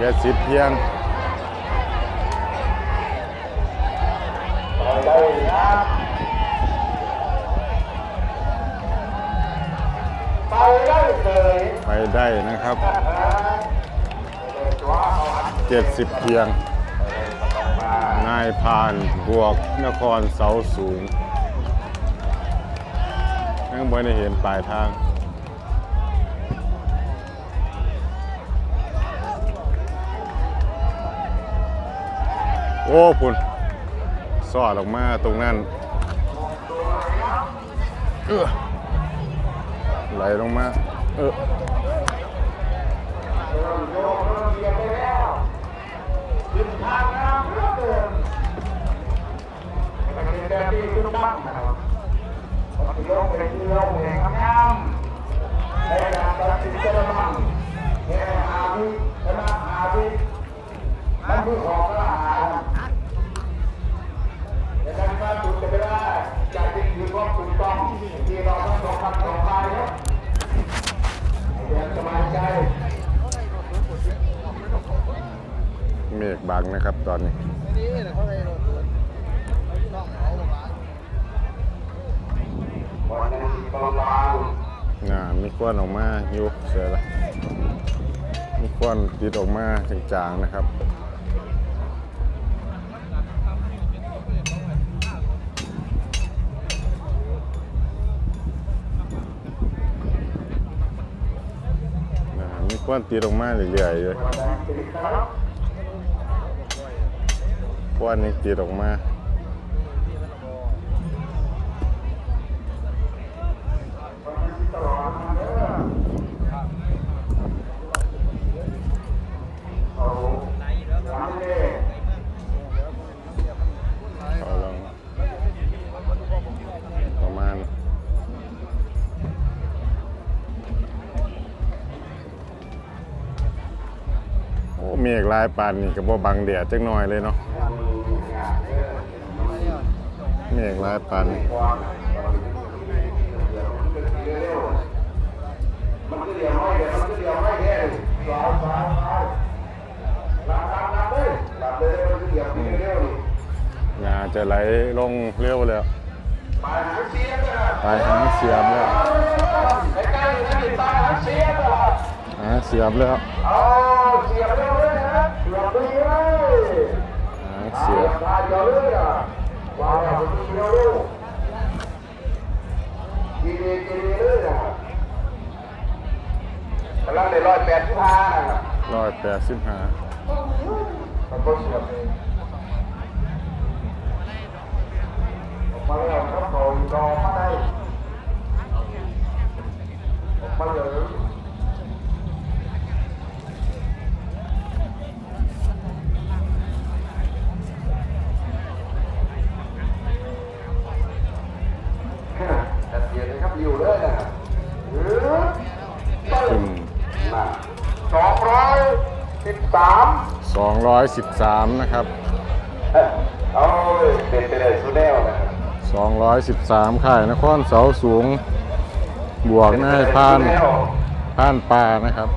เจ็ดสิบเพียงไปได้เลยไปได้นะครับเจ็ดสิบเพียง นายพานบวกนครเสาสูงยังไม่ได้เห็นปลายทาง โอ้คุณสอดออกมาตรงนั้นเออไหลลงมา เออขึ้นทางน้ำเพื่อเดิมมันเป็นแบบที่ขึ้นบ้างนะครับมันเป็นโลกเป็นโลกแหงงาม บังนะครับตอนนี้น่ามีควันออกมายุบเสียละมีควันติดออกมาจางๆนะครับน่ามีควันติดออกมาเรื่อยๆเลย ควันนี่ติดออกมาเมฆลายปานนี่ก็บ่บังแดดจักหน่อยเลยเนาะ เมฆลายปานนี่มันก็เดียวไม่เดียวมันก็เดียวไม่แค่สาวสาวสาวหลับหลับหลับเลยหลับเลยมันก็เดียวมันก็เดียวนี่น่าจะไหลลงเร็วแล้วไปหาเสียกันนะปลายหางเสียบแล้วไอ้ใกล้อยู่นั่นนี่ตายหาเสียกันละหางเสียบแล้วเอาเสียบเร็วเลยนะเสียบเลยเลยหางตาเสียยบ ตายเดียวเลยอะว้าวมันเดีดีดีเลยอะกำลังได้ร้อยแปดสิบห้านะครับร้อยแปดสิบห้ามันก็เสียบเองออกมาแล้วครับเขารอมาได้ออกมาเลย 213 213 นะครับ เอาเป็นไปเลยสุดแนวนะ213ค่ายนครเสาสูง บวกนายพานพานปลานะครับ